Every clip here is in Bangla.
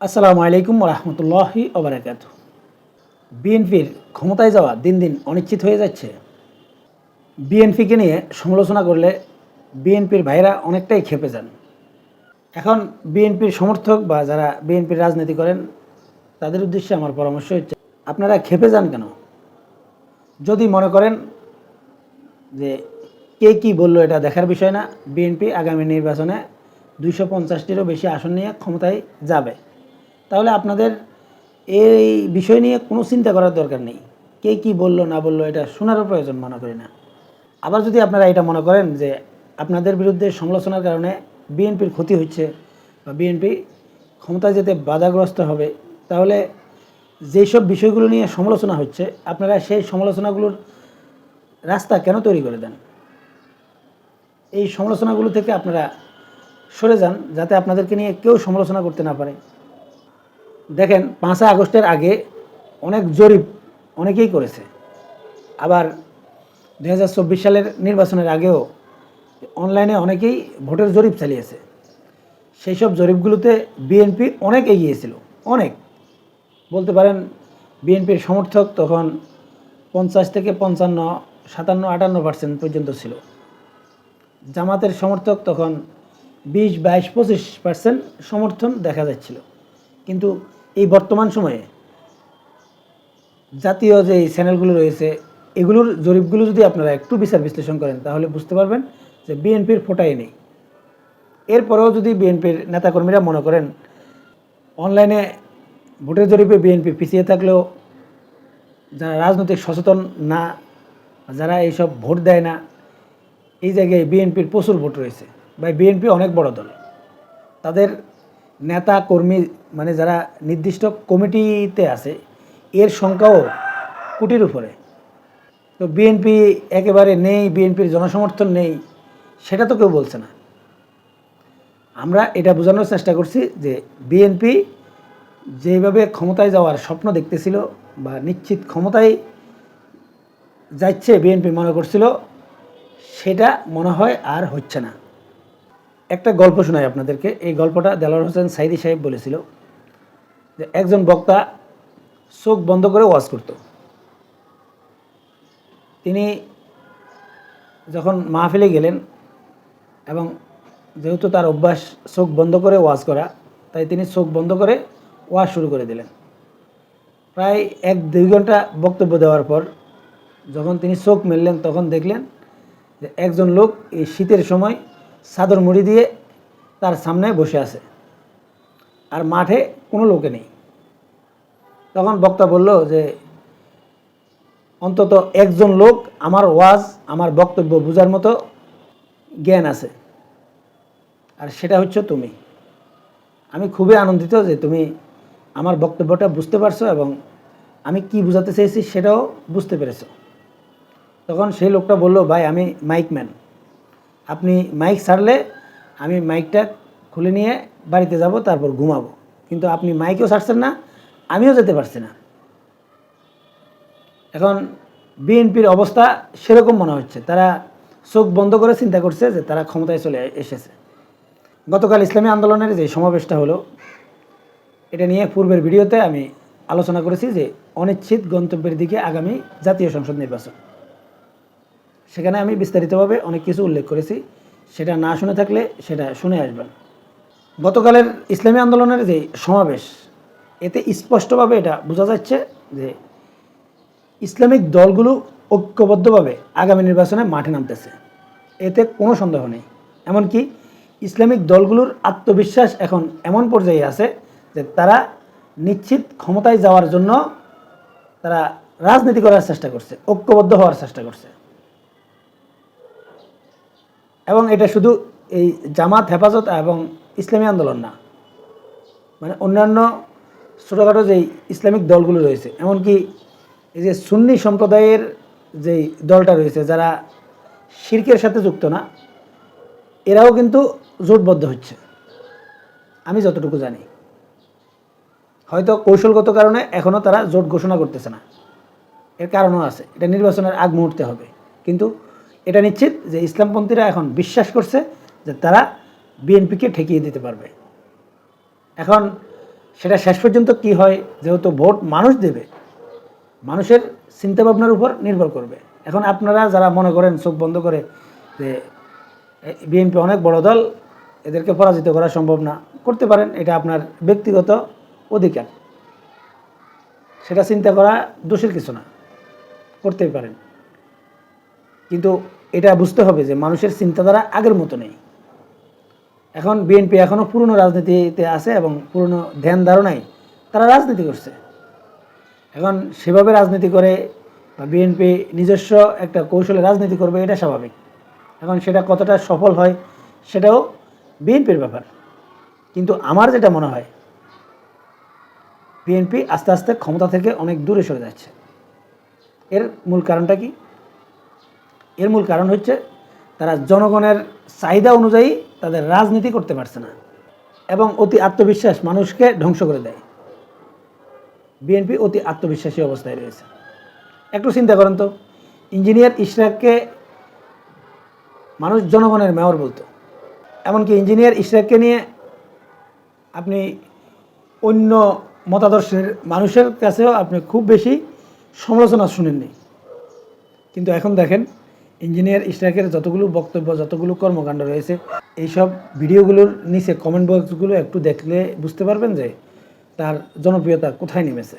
আসসালামু আলাইকুম রহমতুল্লাহি ওবরাকাত বিএনপির ক্ষমতায় যাওয়া দিন দিন অনিশ্চিত হয়ে যাচ্ছে। বিএনপিকে নিয়ে সমালোচনা করলে বিএনপির ভাইরা অনেকটাই খেপে যান। এখন বিএনপির সমর্থক বা যারা বিএনপির রাজনীতি করেন, তাদের উদ্দেশ্যে আমার পরামর্শ হচ্ছে, আপনারা খেপে যান কেন? যদি মনে করেন যে কে কী বলল এটা দেখার বিষয় না, বিএনপি আগামী নির্বাচনে দুইশো পঞ্চাশটিরও বেশি আসন নিয়ে ক্ষমতায় যাবে। তাহলে আপনাদের এই বিষয় নিয়ে কোনো চিন্তা করার দরকার নেই। কে কী বলল, না বলল, এটা শোনারও প্রয়োজন মনে করি না। আবার যদি আপনারা এটা মনে করেন যে আপনাদের বিরুদ্ধে সমালোচনার কারণে বিএনপির ক্ষতি হচ্ছে বা বিএনপি ক্ষমতায় যেতে বাধাগ্রস্ত হবে, তাহলে যেই সব বিষয়গুলো নিয়ে সমালোচনা হচ্ছে, আপনারা সেই সমালোচনাগুলোর রাস্তা কেন তৈরি করে দেন? এই সমালোচনাগুলো থেকে আপনারা সরে যান, যাতে আপনাদেরকে নিয়ে কেউ সমালোচনা করতে না পারে। দেখেন, পাঁচই আগস্টের আগে অনেক জরিপ অনেকেই করেছে। আবার দু হাজার চব্বিশ সালের নির্বাচনের আগেও অনলাইনে অনেকেই ভোটের জরিপ চালিয়েছে। সেই সব জরিপগুলোতে বিএনপি অনেক এগিয়েছিল, অনেক। বলতে পারেন, বিএনপির সমর্থক তখন পঞ্চাশ থেকে পঞ্চান্ন, সাতান্ন, আটান্ন পার্সেন্ট পর্যন্ত ছিল। জামাতের সমর্থক তখন বিশ, বাইশ, পঁচিশ পার্সেন্ট সমর্থন দেখা যাচ্ছিল। কিন্তু এই বর্তমান সময়ে জাতীয় যে চ্যানেলগুলো রয়েছে, এগুলোর জরিপগুলো যদি আপনারা একটু বিচার বিশ্লেষণ করেন, তাহলে বুঝতে পারবেন যে বিএনপির ফোটাই নেই। এরপরেও যদি বিএনপির নেতাকর্মীরা মনে করেন, অনলাইনে ভোটের জরিপে বিএনপি পিছিয়ে থাকলেও যারা রাজনৈতিক সচেতন না, যারা এইসব ভোট দেয় না, এই জায়গায় বিএনপির প্রচুর ভোট রয়েছে। বা বিএনপি অনেক বড় দল। তাদের নেতা কর্মী মানে যারা নির্দিষ্ট কমিটিতে আছে, এর সংখ্যাও কোটির উপরে। তো বিএনপি একেবারে নেই বিএনপির জনসমর্থন নেই, সেটা তো কেউ বলছে না। আমরা এটা বোঝানোর চেষ্টা করছি যে বিএনপি যেভাবে ক্ষমতায় যাওয়ার স্বপ্ন দেখতেছিল বা নিশ্চিত ক্ষমতায় যাচ্ছে বিএনপি মনে করছিল, সেটা মনে হয় আর হচ্ছে না। একটা গল্প শোনাই আপনাদেরকে। এই গল্পটা দেলার হোসেন সাইদি সাহেব বলেছিল। যে একজন বক্তা চোখ বন্ধ করে ওয়াজ করত। তিনি যখন মাহফিলে গেলেন এবং যেহেতু তার অভ্যাস চোখ বন্ধ করে ওয়াজ করা, তাই তিনি চোখ বন্ধ করে ওয়াজ শুরু করে দিলেন। প্রায় এক দুই ঘণ্টা বক্তব্য দেওয়ার পর যখন তিনি চোখ মেললেন, তখন দেখলেন যে একজন লোক এই শীতের সময় চাদর মুড়ি দিয়ে তার সামনে বসে আছে। আর মাঠে কোনো লোকে নেই। তখন বক্তা বলল যে, অন্তত একজন লোক আমার ওয়াজ, আমার বক্তব্য বোঝার মতো জ্ঞান আছে। আর সেটা হচ্ছে তুমি। আমি খুবই আনন্দিত যে তুমি আমার বক্তব্যটা বুঝতে পারছ এবং আমি কি বোঝাতে চেয়েছি সেটাও বুঝতে পেরেছ। তখন সেই লোকটা বলল, ভাই, আমি মাইক ম্যান আপনি মাইক ছাড়লে আমি মাইকটা খুলে নিয়ে বাড়িতে যাব, তারপর ঘুমাবো। কিন্তু আপনি মাইকেও ছাড়ছেন না, আমিও যেতে পারছি না। এখন বিএনপির অবস্থা সেরকম মনে হচ্ছে। তারা চোখ বন্ধ করে চিন্তা করছে যে তারা ক্ষমতায় চলে এসেছে। গতকাল ইসলামী আন্দোলনের যে সমাবেশটা হলো, এটা নিয়ে পূর্বের ভিডিওতে আমি আলোচনা করেছি যে অনিশ্চিত গন্তব্যের দিকে আগামী জাতীয় সংসদ নির্বাচন। সেখানে আমি বিস্তারিতভাবে অনেক কিছু উল্লেখ করেছি। সেটা না শুনে থাকলে সেটা শুনে আসবেন। গতকালের ইসলামী আন্দোলনের যে সমাবেশ, এতে স্পষ্টভাবে এটা বোঝা যাচ্ছে যে ইসলামিক দলগুলো ঐক্যবদ্ধভাবে আগামী নির্বাচনে মাঠে নামতেছে। এতে কোনো সন্দেহ নেই। এমনকি ইসলামিক দলগুলোর আত্মবিশ্বাস এখন এমন পর্যায়ে আছে যে তারা নিশ্চিত ক্ষমতায় যাওয়ার জন্য তারা রাজনীতি করার চেষ্টা করছে, ঐক্যবদ্ধ হওয়ার চেষ্টা করছে। এবং এটা শুধু এই জামাত হেফাজত এবং ইসলামী আন্দোলন না। মানে অন্যান্য ছোটোখাটো যেই ইসলামিক দলগুলো রয়েছে, এমনকি এই যে সুন্নি সম্প্রদায়ের যেই দলটা রয়েছে, যারা শির্কের সাথে যুক্ত না, এরাও কিন্তু জোটবদ্ধ হচ্ছে। আমি যতটুকু জানি। হয়তো কৌশলগত কারণে এখনও তারা জোট ঘোষণা করতেছে না। এর কারণও আছে। এটা নির্বাচনের আগ মুহূর্তে হবে। কিন্তু এটা নিশ্চিত যে ইসলামপন্থীরা এখন বিশ্বাস করছে যে তারা বিএনপিকে ঠেকিয়ে দিতে পারবে। এখন সেটা শেষ পর্যন্ত কি হয়? যেহেতু ভোট মানুষ দেবে, মানুষের চিন্তাভাবনার উপর নির্ভর করবে। এখন আপনারা যারা মনে করেন চোখ বন্ধ করে যে বিএনপি অনেক বড় দল, এদেরকে পরাজিত করা সম্ভব না, করতে পারেন, এটা আপনার ব্যক্তিগত অধিকার। সেটা চিন্তা করা দোষের কিছু না, করতেই পারেন। কিন্তু এটা বুঝতে হবে যে মানুষের চিন্তাধারা আগের মতো নেই। এখন বিএনপি এখনও পুরনো রাজনীতিতে আছে এবং পুরনো ধ্যান ধারণায় তারা রাজনীতি করছে। এখন সেভাবে রাজনীতি করে বা বিএনপি নিজস্ব একটা কৌশলে রাজনীতি করবে, এটা স্বাভাবিক। এখন সেটা কতটা সফল হয়, সেটাও বিএনপির ব্যাপার। কিন্তু আমার যেটা মনে হয়, বিএনপি আস্তে আস্তে ক্ষমতা থেকে অনেক দূরে সরে যাচ্ছে। এর মূল কারণটা কি? এর মূল কারণ হচ্ছে তারা জনগণের চাহিদা অনুযায়ী তাদের রাজনীতি করতে পারছে না এবং অতি আত্মবিশ্বাস মানুষকে ধ্বংস করে দেয়। বিএনপি অতি আত্মবিশ্বাসী অবস্থায় রয়েছে। একটু চিন্তা করেন তো, ইঞ্জিনিয়ার ইশরাককে মানুষ জনগণের মেয়র বলতো। এমনকি ইঞ্জিনিয়ার ইশরাককে নিয়ে আপনি অন্য মতাদর্শের মানুষের কাছেও আপনি খুব বেশি সমালোচনা শুনেননি। কিন্তু এখন দেখেন ইঞ্জিনিয়ার ইশরাকের যতগুলো বক্তব্য, যতগুলো কর্মকাণ্ড রয়েছে, এইসব ভিডিওগুলোর নিচে কমেন্ট বক্সগুলো একটু দেখলে বুঝতে পারবেন যে তার জনপ্রিয়তা কোথায় নেমেছে।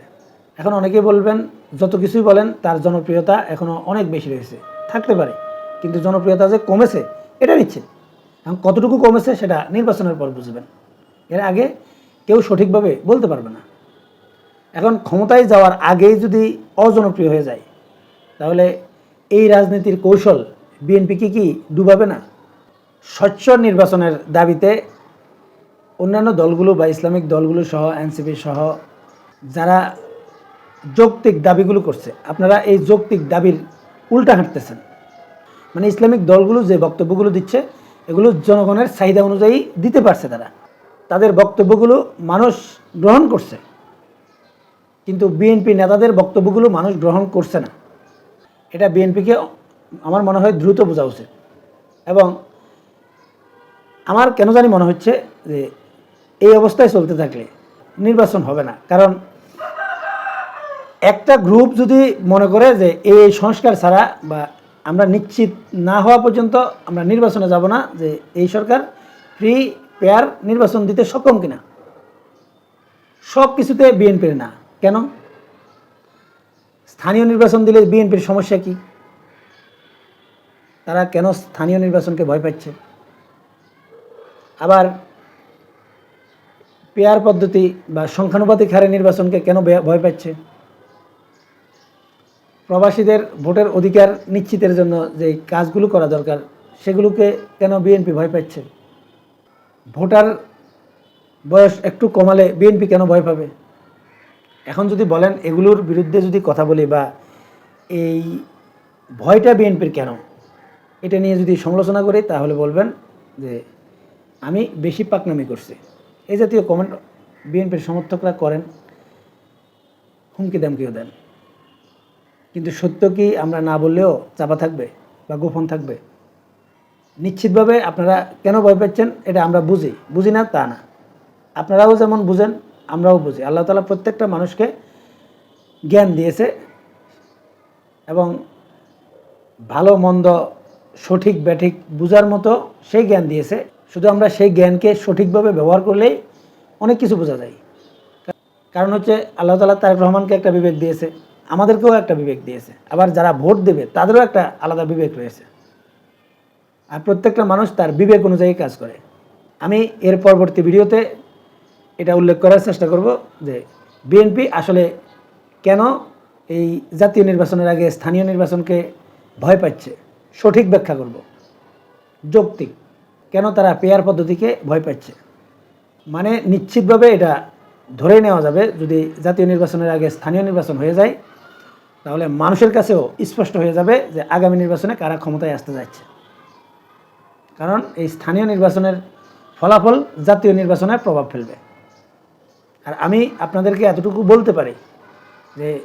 এখন অনেকেই বলবেন, যত কিছুই বলেন, তার জনপ্রিয়তা এখনও অনেক বেশি রয়েছে। থাকতে পারে, কিন্তু জনপ্রিয়তা যে কমেছে, এটা নিচ্ছে। এখন কতটুকু কমেছে, সেটা নির্বাচনের পর বুঝবেন। এর আগে কেউ সঠিকভাবে বলতে পারবে না। এখন ক্ষমতায় যাওয়ার আগেই যদি অজনপ্রিয় হয়ে যায়, তাহলে এই রাজনীতির কৌশল বিএনপিকে কি ডুবাবে না? স্বচ্ছ নির্বাচনের দাবিতে অন্যান্য দলগুলো বা ইসলামিক দলগুলো সহ, এনসিপি সহ, যারা যৌক্তিক দাবিগুলো করছে, আপনারা এই যৌক্তিক দাবির উল্টা হাঁটতেছেন। মানে ইসলামিক দলগুলো যে বক্তব্যগুলো দিচ্ছে, এগুলো জনগণের চাহিদা অনুযায়ী দিতে পারছে তারা। তাদের বক্তব্যগুলো মানুষ গ্রহণ করছে। কিন্তু বিএনপি নেতাদের বক্তব্যগুলো মানুষ গ্রহণ করছে না। এটা বিএনপিকে আমার মনে হয় দ্রুত বোঝা উচিত। এবং আমার কেন জানি মনে হচ্ছে যে এই অবস্থায় চলতে থাকলে নির্বাচন হবে না। কারণ একটা গ্রুপ যদি মনে করে যে এই সংস্কার ছাড়া বা আমরা নিশ্চিত না হওয়া পর্যন্ত আমরা নির্বাচনে যাব না, যে এই সরকার ফ্রি পেয়ার নির্বাচন দিতে সক্ষম কিনা সব কিছুতে বিএনপির না। কেন? স্থানীয় নির্বাচন দিলে বিএনপির সমস্যা কি? তারা কেন স্থানীয় নির্বাচনকে ভয় পাচ্ছে? আবার পেয়ার পদ্ধতি বা সংখ্যানুপাতিক হারে নির্বাচনকে কেন ভয় পাচ্ছে? প্রবাসীদের ভোটের অধিকার নিশ্চিতের জন্য যে কাজগুলো করা দরকার, সেগুলোকে কেন বিএনপি ভয় পাচ্ছে? ভোটার বয়স একটু কমালে বিএনপি কেন ভয় পাবে? এখন যদি বলেন এগুলোর বিরুদ্ধে যদি কথা বলি বা এই ভয়টা বিএনপির কেন, এটা নিয়ে যদি সমালোচনা করি, তাহলে বলবেন যে আমি বেশি পাকনামি করছি। এই জাতীয় কমেন্ট বিএনপির সমর্থকরা করেন, হুমকি দামকিও দেন। কিন্তু সত্য কি আমরা না বললেও চাপা থাকবে বা গোপন থাকবে? নিশ্চিতভাবে আপনারা কেন ভয় পাচ্ছেন, এটা আমরা বুঝি। বুঝি না তা না। আপনারাও যেমন বুঝেন আমরাও বুঝি। আল্লাহ তালা প্রত্যেকটা মানুষকে জ্ঞান দিয়েছে এবং ভালো, মন্দ, সঠিক, ব্যাঠিক বুঝার মতো সেই জ্ঞান দিয়েছে। শুধু আমরা সেই জ্ঞানকে সঠিকভাবে ব্যবহার করলেই অনেক কিছু বোঝা যায়। কারণ হচ্ছে আল্লাহ তালা তারেক রহমানকে একটা বিবেক দিয়েছে, আমাদেরকেও একটা বিবেক দিয়েছে। আবার যারা ভোট দেবে, তাদেরও একটা আলাদা বিবেক রয়েছে। আর প্রত্যেকটা মানুষ তার বিবেক অনুযায়ী কাজ করে। আমি এর পরবর্তী ভিডিওতে এটা উল্লেখ করার চেষ্টা করব যে বিএনপি আসলে কেন এই জাতীয় নির্বাচনের আগে স্থানীয় নির্বাচনকে ভয় পাচ্ছে? সঠিক ব্যাখ্যা করব। যৌক্তিক। কেন তারা পেয়ার পদ্ধতিকে ভয় পাচ্ছে? মানে নিশ্চিতভাবে এটা ধরে নেওয়া যাবে, যদি জাতীয় নির্বাচনের আগে স্থানীয় নির্বাচন হয়ে যায়, তাহলে মানুষের কাছেও স্পষ্ট হয়ে যাবে যে আগামী নির্বাচনে কারা ক্ষমতায় আসতে যাচ্ছে। কারণ এই স্থানীয় নির্বাচনের ফলাফল জাতীয় নির্বাচনে প্রভাব ফেলবে। আর আমি আপনাদেরকে এতটুকু বলতে পারি যে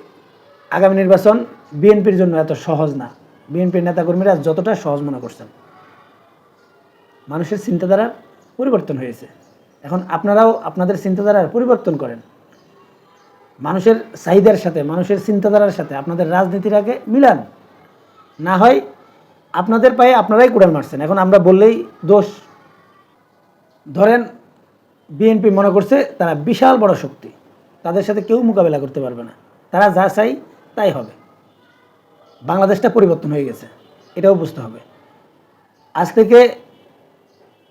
আগামী নির্বাচন বিএনপির জন্য এত সহজ না। বিএনপির নেতাকর্মীরা যতটা সহজ মনে করছেন। মানুষের চিন্তাধারার পরিবর্তন হয়েছে। এখন আপনারাও আপনাদের চিন্তাধারার পরিবর্তন করেন। মানুষের চাহিদার সাথে, মানুষের চিন্তাধারার সাথে আপনাদের রাজনীতির আগে মিলান। না হয় আপনাদের পায়ে আপনারাই কোড়াল মারছেন। এখন আমরা বললেই দোষ। ধরেন বিএনপি মনে করছে তারা বিশাল বড় শক্তি। তাদের সাথে কেউ মোকাবেলা করতে পারবে না। তারা যা চাই তাই হবে। বাংলাদেশটা পরিবর্তন হয়ে গেছে। এটাও বুঝতে হবে। আজ থেকে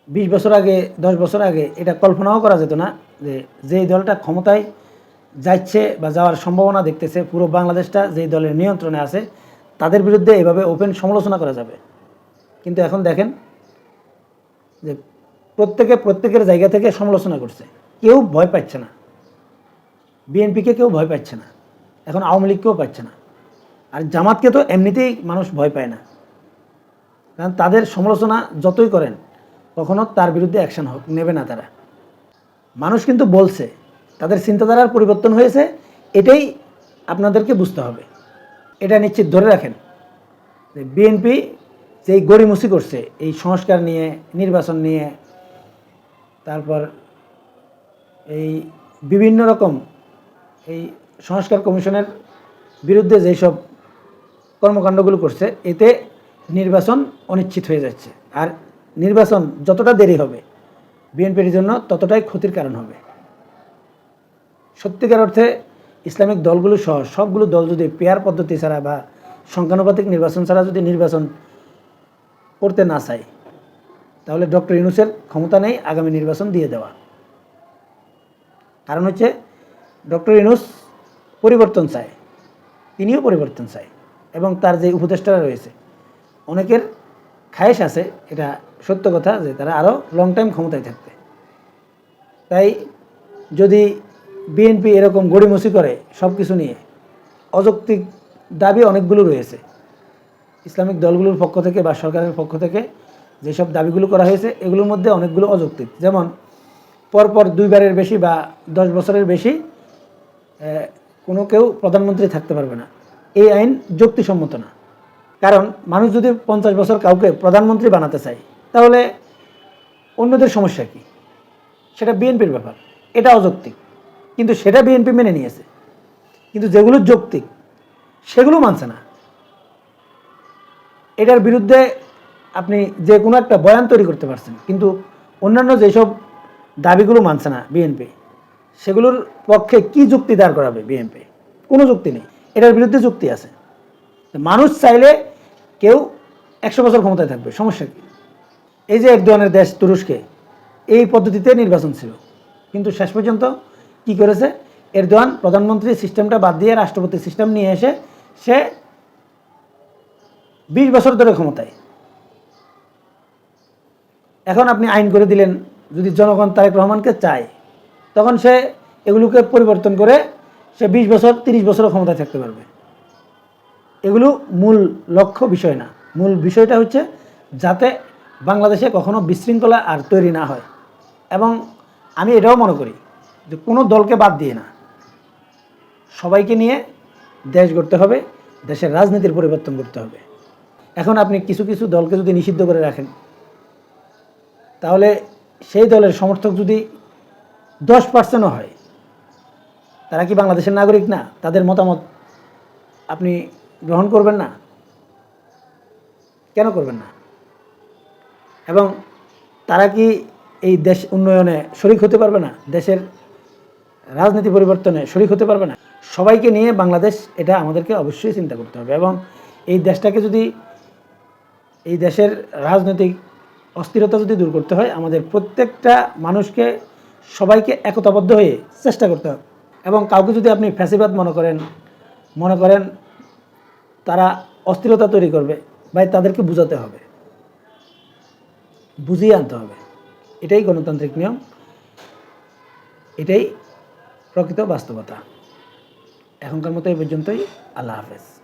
বিশ বছর আগে, দশ বছর আগে এটা কল্পনাও করা যেত না যে যেই দলটা ক্ষমতায় যাচ্ছে বা যাওয়ার সম্ভাবনা দেখতেছে, পুরো বাংলাদেশটা যেই দলের নিয়ন্ত্রণে আছে, তাদের বিরুদ্ধে এভাবে ওপেন সমালোচনা করা যাবে। কিন্তু এখন দেখেন যে প্রত্যেকে প্রত্যেকের জায়গা থেকে সমালোচনা করছে। কেউ ভয় পাচ্ছে না। বিএনপিকে কেউ ভয় পাচ্ছে না। এখন আওয়ামী লীগকেও পাচ্ছে না। আর জামাতকে তো এমনিতেই মানুষ ভয় পায় না। কারণ তাদের সমালোচনা যতই করেন, কখনো তার বিরুদ্ধে অ্যাকশন নেবে না তারা। মানুষ কিন্তু বলছে, তাদের চিন্তাধারার পরিবর্তন হয়েছে, এটাই আপনাদেরকে বুঝতে হবে। এটা নিশ্চিত ধরে রাখেন। বিএনপি যেই গড়িমসি করছে, এই সংস্কার নিয়ে, নির্বাচন নিয়ে তারপর এই বিভিন্ন রকম এই সংস্কার কমিশনের বিরুদ্ধে যেই সব কর্মকাণ্ডগুলো করছে, এতে নির্বাচন অনিশ্চিত হয়ে যাচ্ছে। আর নির্বাচন যতটা দেরি হবে, বিএনপির জন্য ততটাই ক্ষতির কারণ হবে। সত্যিকার অর্থে ইসলামিক দলগুলো সহ সবগুলো দল যদি পেয়ার পদ্ধতি ছাড়া বা সংখ্যানুপাতিক নির্বাচন ছাড়া যদি নির্বাচন করতে না চায় তাহলে ডক্টর ইউনুসের ক্ষমতা নেই আগামী নির্বাচন দিয়ে দেওয়া। কারণ হচ্ছে ডক্টর ইউনুস পরিবর্তন চায়, তিনিও পরিবর্তন চায় এবং তার যে উপদেষ্টারা রয়েছে, অনেকের খায়েশ আছে, এটা সত্য কথা যে তারা আরও লং টাইম ক্ষমতায় থাকবে। তাই যদি বিএনপি এরকম গড়িমসি করে সব কিছু নিয়ে, অযৌক্তিক দাবি অনেকগুলো রয়েছে, ইসলামিক দলগুলোর পক্ষ থেকে বা সরকারের পক্ষ থেকে যেসব দাবিগুলো করা হয়েছে, এগুলোর মধ্যে অনেকগুলো অযৌক্তিক। যেমন, পরপর দুইবারের বেশি বা দশ বছরের বেশি কোনো কেউ প্রধানমন্ত্রী থাকতে পারবে না। এই আইন যুক্তিসম্মত না। কারণ, মানুষ যদি পঞ্চাশ বছর কাউকে প্রধানমন্ত্রী বানাতে চায়, তাহলে অন্যদের সমস্যা কি? সেটা বিএনপির ব্যাপার। এটা অযৌক্তিক। কিন্তু সেটা বিএনপি মেনে নিয়েছে। কিন্তু যেগুলো যৌক্তিক, সেগুলো মানছে না। এটার বিরুদ্ধে আপনি যে কোনো একটা বয়ান তৈরি করতে পারছেন, কিন্তু অন্যান্য যেসব দাবিগুলো মানছে না বিএনপি সেগুলোর পক্ষে কি যুক্তি দাঁড় করাবে বিএনপি কোনো যুক্তি নেই। এটার বিরুদ্ধে যুক্তি আছে। মানুষ চাইলে কেউ একশো বছর ক্ষমতায় থাকবে, সমস্যা কি? এই যে একদনের দেশ তুরস্কে, এই পদ্ধতিতে নির্বাচন ছিল। কিন্তু শেষ পর্যন্ত কি করেছে? এরদোয়ান প্রধানমন্ত্রী সিস্টেমটা বাদ দিয়ে রাষ্ট্রপতি সিস্টেম নিয়ে এসে সে বিশ বছর ধরে ক্ষমতায়। এখন আপনি আইন করে দিলেন, যদি জনগণ তারেক রহমানকে চায়, তখন সে এগুলোকে পরিবর্তন করে সে বিশ বছর, তিরিশ বছরও ক্ষমতায় থাকতে পারবে। এগুলো মূল লক্ষ্য বিষয় না। মূল বিষয়টা হচ্ছে যাতে বাংলাদেশে কখনো বিশৃঙ্খলা আর তৈরি না হয়। এবং আমি এটাও মনে করি যে কোনো দলকে বাদ দিয়ে না। সবাইকে নিয়ে দেশ গড়তে হবে, দেশের রাজনীতির পরিবর্তন করতে হবে। এখন আপনি কিছু কিছু দলকে যদি নিষিদ্ধ করে রাখেন তাহলে সেই দলের সমর্থক যদি দশ পার্সেন্টও হয়, তারা কি বাংলাদেশের নাগরিক না? তাদের মতামত আপনি গ্রহণ করবেন না? কেন করবেন না? এবং তারা কি এই দেশ উন্নয়নে শরিক হতে পারবে না? দেশের রাজনীতি পরিবর্তনে শরিক হতে পারবে না? সবাইকে নিয়ে বাংলাদেশ, এটা আমাদেরকে অবশ্যই চিন্তা করতে হবে। এবং এই দেশটাকে যদি এই দেশের রাজনৈতিক অস্থিরতা যদি দূর করতে হয়, আমাদের প্রত্যেকটা মানুষকে সবাইকে একতাবদ্ধ হয়ে চেষ্টা করতে হবে। এবং কাউকে যদি আপনি ফ্যাসিবাদ মনে করেন মনে করেন তারা অস্থিরতা তৈরি করবে, ভাই তাদেরকে বুঝাতে হবে। বুঝিয়ে আনতে হবে। এটাই গণতান্ত্রিক নিয়ম। এটাই প্রকৃত বাস্তবতা। এখনকার মতো এই পর্যন্তই। আল্লাহ হাফেজ।